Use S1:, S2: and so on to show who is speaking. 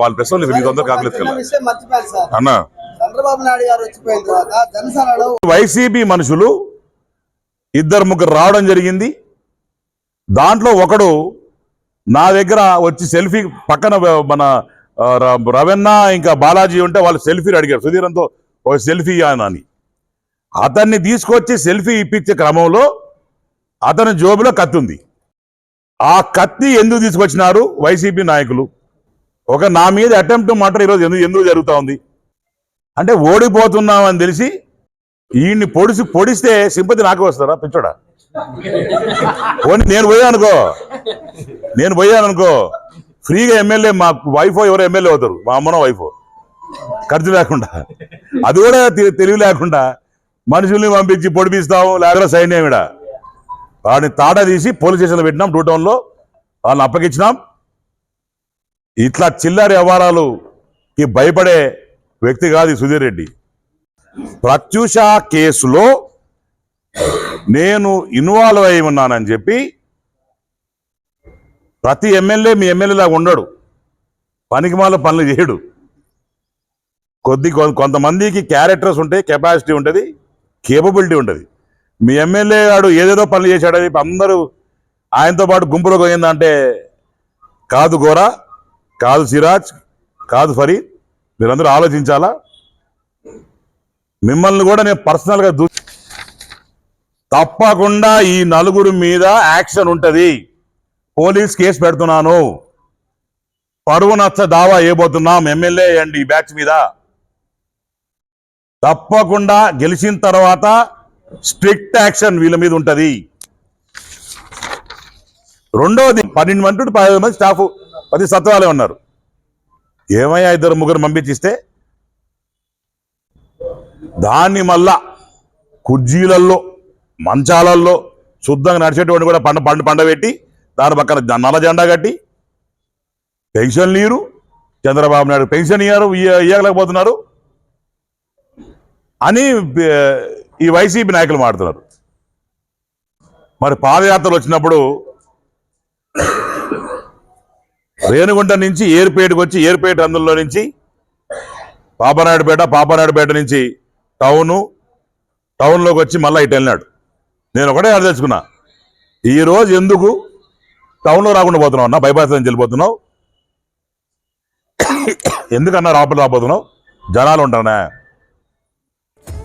S1: వాళ్ళ వాళ్ళు మీకు అందరూ కాకలేదు అన్న
S2: చంద్రబాబు నాయుడు గారు వచ్చిపోయిన తర్వాత జనసేనలో
S1: వైసీపీ మనుషులు ఇద్దరు ముగ్గురు రావడం జరిగింది. దాంట్లో ఒకడు నా దగ్గర వచ్చి సెల్ఫీ పక్కన మన రవెన్న ఇంకా బాలాజీ ఉంటే వాళ్ళు సెల్ఫీలు అడిగారు. సుధీరంతో ఒక సెల్ఫీ అని. అతన్ని తీసుకొచ్చి సెల్ఫీ ఇప్పించే క్రమంలో అతని జోబులో కత్తి ఉంది. ఆ కత్తి ఎందుకు తీసుకొచ్చినారు? వైసీపీ నాయకులు. ఒక నా మీద అటెంప్ట్ మాట ఈరోజు ఎందుకు ఎందుకు జరుగుతూ ఉంది? అంటే ఓడిపోతున్నామని తెలిసి ఈయన్ని పొడిసి పొడిస్తే సింపతి నాకు వస్తారా పిచ్చోడా? పోనీ నేను పోయానుకో నేను పోయాననుకో ఫ్రీగా ఎమ్మెల్యే మా వైఫ్ ఎవరో ఎమ్మెల్యే అవుతారు. మా అమ్మనో వైఫ్. ఖర్చు లేకుండా. అది కూడా తె- తెలివి లేకుండా మనుషుల్ని పంపించి పొడిపిస్తాం లేకపోతే సైన్యం ఇడా వాడిని తాడదీసి తీసి పోలీస్ స్టేషన్లో పెట్టినాం టూ టౌన్లో వాళ్ళని అప్పగించినాం. ఇట్లా చిల్లర వ్యవహారాలుకి భయపడే వ్యక్తి కాదు సుధీర్ రెడ్డి. ప్రత్యూష కేసులో నేను ఇన్వాల్వ్ అయి ఉన్నానని చెప్పి ప్రతి ఎమ్మెల్యే మీ ఎమ్మెల్యేలాగా ఉండడు. పనికి మాల పనులు చేయడు. కొద్ది కొంతమందికి క్యారెక్టర్స్ ఉంటాయి కెపాసిటీ ఉంటుంది కేపబిలిటీ ఉంటుంది. మీ ఎమ్మెల్యే గారు ఏదేదో పనులు చేశాడు చెప్పి అందరూ ఆయనతో పాటు గుంపులో పోయిందంటే కాదు గోరా కాదు సిరాజ్ కాదు ఫరీద్. మీరందరూ ఆలోచించాలా? మిమ్మల్ని కూడా నేను పర్సనల్గా దూ తప్పకుండా ఈ నలుగురు మీద యాక్షన్ ఉంటుంది. పోలీస్ కేసు పెడుతున్నాను. పరువు నచ్చ దావా వేయబోతున్నాం ఎమ్మెల్యే అండ్ ఈ బ్యాచ్ మీద. తప్పకుండా గెలిచిన తర్వాత స్ట్రిక్ట్ యాక్షన్ వీళ్ళ మీద ఉంటుంది. రెండవది పన్నెండు మంది పదహైదు పదిహేను మంది స్టాఫ్ పది సత్వాలే ఉన్నారు. ఏమయ్యా ఇద్దరు ముగ్గురు పంపించిస్తే? దాన్ని మళ్ళా కుర్జీలల్లో మంచాలల్లో శుద్ధంగా నడిచేటువంటి కూడా పండ పండు పండబెట్టి దాని పక్కన నల్ల జెండా కట్టి పెన్షన్ నీరు చంద్రబాబు నాయుడు పెన్షన్ ఇయ్యారు ఇయ్యలేకపోతున్నారు. అని ఈ వైసీపీ నాయకులు మాడుతున్నారు మరి పాదయాత్రలు వచ్చినప్పుడు రేణుగుంట నుంచి ఏరుపేటకు వచ్చి ఏరుపేట అందులో నుంచి పాపనాయుడుపేట పాపనాయుడుపేట నుంచి టౌను టౌన్లోకి వచ్చి మళ్ళీ ఇటు వెళ్ళినాడు. నేను ఒకటే అడదలుచుకున్నా ఈ రోజు ఎందుకు టౌన్లో రాకుండా పోతున్నావు అన్న? బైపాస్ నుంచి వెళ్ళిపోతున్నావు. ఎందుకన్నా రాపలు రాబోతున్నావు జనాలు ఉంటారా